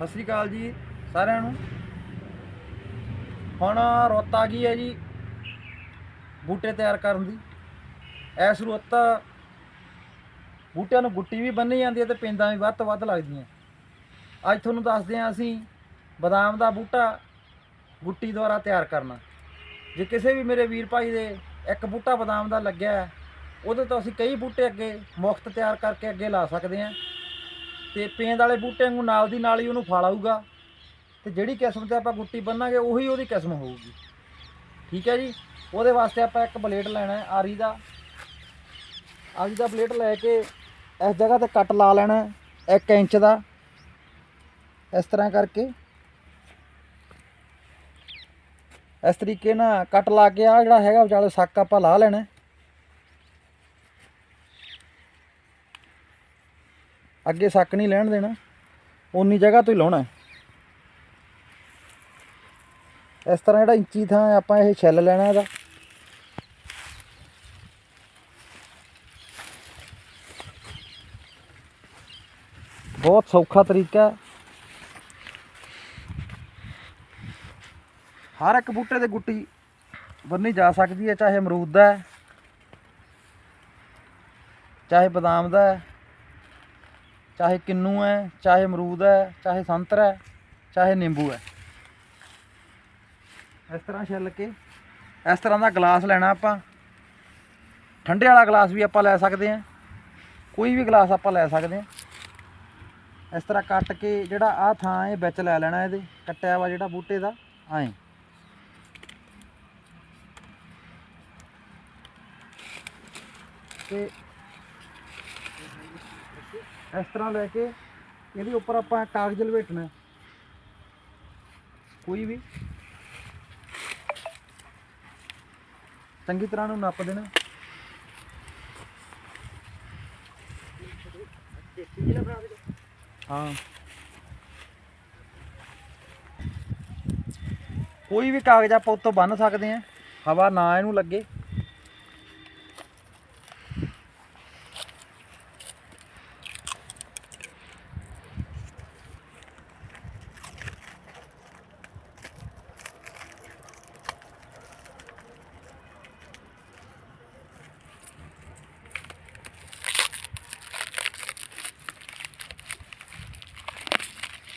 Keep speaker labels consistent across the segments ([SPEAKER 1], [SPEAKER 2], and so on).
[SPEAKER 1] ਸਤਿ ਸ੍ਰੀ ਅਕਾਲ ਜੀ ਸਾਰਿਆਂ ਨੂੰ। ਹੁਣ ਰੁੱਤ ਆ ਗਈ ਹੈ ਜੀ? ਬੂਟੇ ਤਿਆਰ ਕਰਨ ਦੀ। ਐਸ ਰੁੱਤ ਬੂਟਿਆਂ ਨੂੰ ਗੁੱਟੀ ਵੀ ਬੰਨੀ ਜਾਂਦੀ ਹੈ ਤੇ ਪਿੰਦਾਂ ਵੀ ਵੱਧ ਤੋਂ ਵੱਧ ਲੱਗਦੀਆਂ। ਅੱਜ ਤੁਹਾਨੂੰ ਦੱਸਦੇ ਹਾਂ ਅਸੀਂ ਬਦਾਮ ਦਾ ਬੂਟਾ ਗੁੱਟੀ ਦੁਆਰਾ ਤਿਆਰ ਕਰਨਾ। ਜੇ ਕਿਸੇ ਵੀ ਮੇਰੇ ਵੀਰ ਭਾਈ ਦੇ ਇੱਕ ਬੂਟਾ ਬਦਾਮ ਦਾ ਲੱਗਿਆ ਉਹਦੇ ਤੋਂ ਅਸੀਂ ਕਈ ਬੂਟੇ ਅੱਗੇ ਮੁਫਤ ਤਿਆਰ ਕਰਕੇ ਅੱਗੇ ਲਾ ਸਕਦੇ ਹਾਂ। ਤੇ ਪੇਂਦ ਵਾਲੇ ਬੂਟੇ ਨੂੰ ਨਾਲ ਦੀ ਨਾਲ ਹੀ ਉਹਨੂੰ ਫਲ ਆਊਗਾ ਤੇ ਜਿਹੜੀ ਕਿਸਮ ਤੇ ਆਪਾਂ ਗੁੱਟੀ ਬੰਨਾਂਗੇ, ਉਹੀ ਉਹਦੀ ਕਿਸਮ ਹੋਊਗੀ। ਠੀਕ ਹੈ ਜੀ? ਉਹਦੇ ਵਾਸਤੇ ਆਪਾਂ ਇੱਕ ਬਲੇਡ ਲੈਣਾ ਹੈ, ਆਰੀ ਦਾ। ਆਰੀ ਦਾ ਬਲੇਡ ਲੈ ਕੇ ਇਸ ਜਗ੍ਹਾ ਤੇ ਕੱਟ ਲਾ ਲੈਣਾ 1 ਇੰਚ ਦਾ। ਇਸ ਤਰ੍ਹਾਂ ਕਰਕੇ। ਇਸ ਤਰੀਕੇ ਨਾਲ ਕੱਟ ਲਾ ਕੇ ਆ ਜਿਹੜਾ ਹੈਗਾ ਵਿਚਾਲੇ ਸੱਕ ਆਪਾਂ ਲਾ ਲੈਣਾ ਅੱਗੇ ਸੱਕ ਨਹੀਂ ਲੈਣ ਦੇਣਾ। ਉਨੀ ਜਗ੍ਹਾ ਤੋਂ ਹੀ ਲਾਉਣਾ। ਇਸ ਤਰ੍ਹਾਂ ਜਿਹੜਾ ਇੰਚੀ ਥਾਂ ਆਪਾਂ ਇਹ ਛਿੱਲ ਲੈਣਾ ਇਹਦਾ। ਬਹੁਤ ਸੌਖਾ ਤਰੀਕਾ। ਹਰ ਇੱਕ ਬੂਟੇ ਦੇ ਗੁੱਟੀ ਬੰਨੀ ਜਾ ਸਕਦੀ ਹੈ, ਚਾਹੇ ਅਮਰੂਦ ਦਾ ਹੈ, ਚਾਹੇ ਬਦਾਮ ਦਾ ਹੈ। ਚਾਹੇ ਕਿੰਨੂ ਹੈ, ਚਾਹੇ ਅਮਰੂਦ ਹੈ, ਚਾਹੇ ਸੰਤਰਾ ਹੈ, ਚਾਹੇ ਨਿੰਬੂ ਹੈ। ਇਸ ਤਰ੍ਹਾਂ ਛਿੱਲ ਕੇ, ਇਸ ਤਰ੍ਹਾਂ ਦਾ ਗਲਾਸ ਲੈਣਾ ਆਪਾਂ। ਠੰਡੇ ਵਾਲਾ ਗਲਾਸ ਵੀ ਆਪਾਂ ਲੈ ਸਕਦੇ ਹਾਂ। ਕੋਈ ਵੀ ਗਲਾਸ ਆਪਾਂ ਲੈ ਸਕਦੇ ਹਾਂ। ਇਸ ਤਰ੍ਹਾਂ ਕੱਟ ਕੇ ਜਿਹੜਾ ਆ ਥਾਂ ਇਹ ਵਿੱਚ ਲੈ ਲੈਣਾ ਇਹਦੇ, ਕੱਟਿਆ ਵਾ ਜਿਹੜਾ ਬੂਟੇ ਦਾ ਐਂ ਤੇ ਇਸ ਤਰ੍ਹਾਂ ਲੈ ਕੇ ਇਹਦੇ ਉੱਪਰ ਆਪਾਂ ਕਾਗਜ਼ ਲਵੇਟਣਾ ਕੋਈ ਵੀ। ਚੰਗੀ ਤਰ੍ਹਾਂ ਨੂੰ ਨੱਪ ਦੇਣਾ। ਹਾਂ। ਕੋਈ ਵੀ ਕਾਗਜ਼ ਆਪਾਂ ਉੱਤੋਂ ਬੰਨ ਸਕਦੇ ਆ ਹਵਾ ਨਾ ਇਹਨੂੰ ਲੱਗੇ।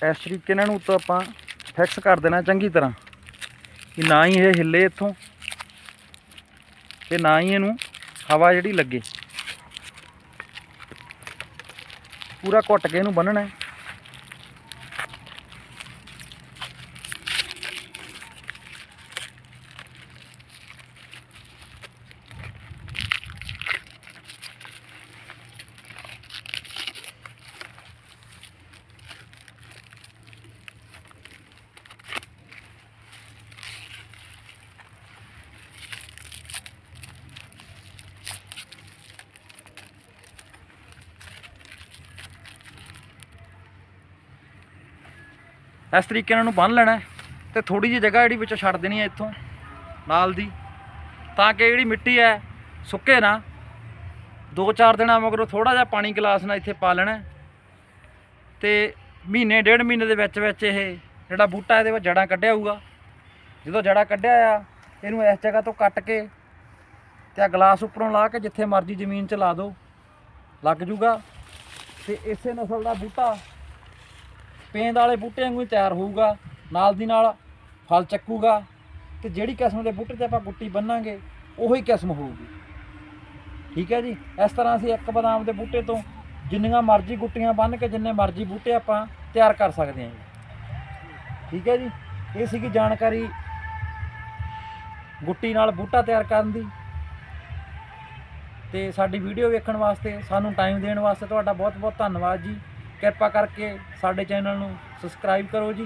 [SPEAKER 1] ਇਸ ਤਰੀਕੇ ਨਾਲ ਇਹਨੂੰ ਉੱਤੋਂ ਆਪਾਂ ਫਿਕਸ ਕਰ ਦੇਣਾ ਚੰਗੀ ਤਰ੍ਹਾਂ। ਕਿ ਨਾ ਹੀ ਇਹ ਹਿੱਲੇ ਇੱਥੋਂ, ਤੇ ਨਾ ਹੀ ਇਹਨੂੰ ਹਵਾ ਜਿਹੜੀ ਲੱਗੇ। ਪੂਰਾ ਘੁੱਟ ਕੇ ਇਹਨੂੰ ਬੰਨਣਾ ਇਸ ਤਰੀਕੇ ਨਾਲ ਇਹਨੂੰ ਬੰਨ ਲੈਣਾ ਹੈ ਤੇ ਥੋੜੀ ਜਿਹੀ ਜਗ੍ਹਾ ਜਿਹੜੀ ਵਿੱਚੋਂ ਛੱਡ ਦੇਣੀ ਹੈ ਇੱਥੋਂ, ਨਾਲ ਦੀ, ਤਾਂ ਕਿ ਜਿਹੜੀ ਮਿੱਟੀ ਹੈ ਸੁੱਕੇ ਨਾ। ਦੋ ਚਾਰ ਦਿਨਾਂ ਮਗਰੋਂ ਥੋੜਾ ਜਿਹਾ ਪਾਣੀ ਗਲਾਸ ਨਾਲ ਇੱਥੇ ਪਾ ਲੈਣਾ ਹੈ। ਤੇ ਮਹੀਨੇ, ਡੇਢ ਮਹੀਨੇ ਦੇ ਵਿੱਚ ਵਿੱਚ ਇਹ ਜਿਹੜਾ ਬੂਟਾ ਇਹਦੇ ਵਿੱਚ ਜੜਾਂ ਕੱਢਿਆ ਹੋਊਗਾ। ਜਦੋਂ ਜੜਾਂ ਕੱਢਿਆ ਆ, ਇਹਨੂੰ ਇਸ ਜਗ੍ਹਾ ਤੋਂ ਕੱਟ ਕੇ ਤੇ ਆ ਗਲਾਸ ਉੱਪਰੋਂ ਲਾ ਕੇ ਜਿੱਥੇ ਮਰਜ਼ੀ ਜ਼ਮੀਨ 'ਚ ਲਾ ਦਿਓ, ਲੱਗ ਜੂਗਾ। ਤੇ ਇਸੇ ਨਸਲ ਦਾ ਬੂਟਾ ਪੇਂਦ ਵਾਲੇ ਬੂਟੇ ਵਾਂਗੂ ਹੀ ਤਿਆਰ ਹੋਊਗਾ, ਨਾਲ ਦੀ ਨਾਲ ਫਲ ਚੱਕੂਗਾ ਤੇ ਜਿਹੜੀ ਕਿਸਮ ਦੇ ਬੂਟੇ ਤੇ ਆਪਾਂ ਗੁੱਟੀ ਬੰਨਾਂਗੇ, ਉਹੀ ਕਿਸਮ ਹੋਊਗੀ। ਠੀਕ ਹੈ ਜੀ? ਇਸ ਤਰ੍ਹਾਂ ਅਸੀਂ ਇੱਕ ਬਦਾਮ ਦੇ ਬੂਟੇ ਤੋਂ ਜਿੰਨੀਆਂ ਮਰਜ਼ੀ ਗੁੱਟੀਆਂ ਬੰਨ ਕੇ ਜਿੰਨੇ ਮਰਜ਼ੀ ਬੂਟੇ ਆਪਾਂ ਤਿਆਰ ਕਰ ਸਕਦੇ ਹਾਂ ਜੀ। ਠੀਕ ਹੈ ਜੀ? ਇਹ ਸੀਗੀ ਜਾਣਕਾਰੀ ਗੁੱਟੀ ਨਾਲ ਬੂਟਾ ਤਿਆਰ ਕਰਨ ਦੀ। ਤੇ ਸਾਡੀ ਵੀਡੀਓ ਵੇਖਣ ਵਾਸਤੇ, ਸਾਨੂੰ ਟਾਈਮ ਦੇਣ ਵਾਸਤੇ ਤੁਹਾਡਾ ਬਹੁਤ ਬਹੁਤ ਧੰਨਵਾਦ ਜੀ। ਕਿਰਪਾ ਕਰਕੇ ਸਾਡੇ ਚੈਨਲ ਨੂੰ ਸਬਸਕ੍ਰਾਈਬ ਕਰੋ ਜੀ।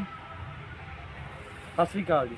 [SPEAKER 1] ਸਤਿ ਸ੍ਰੀ ਅਕਾਲ ਜੀ।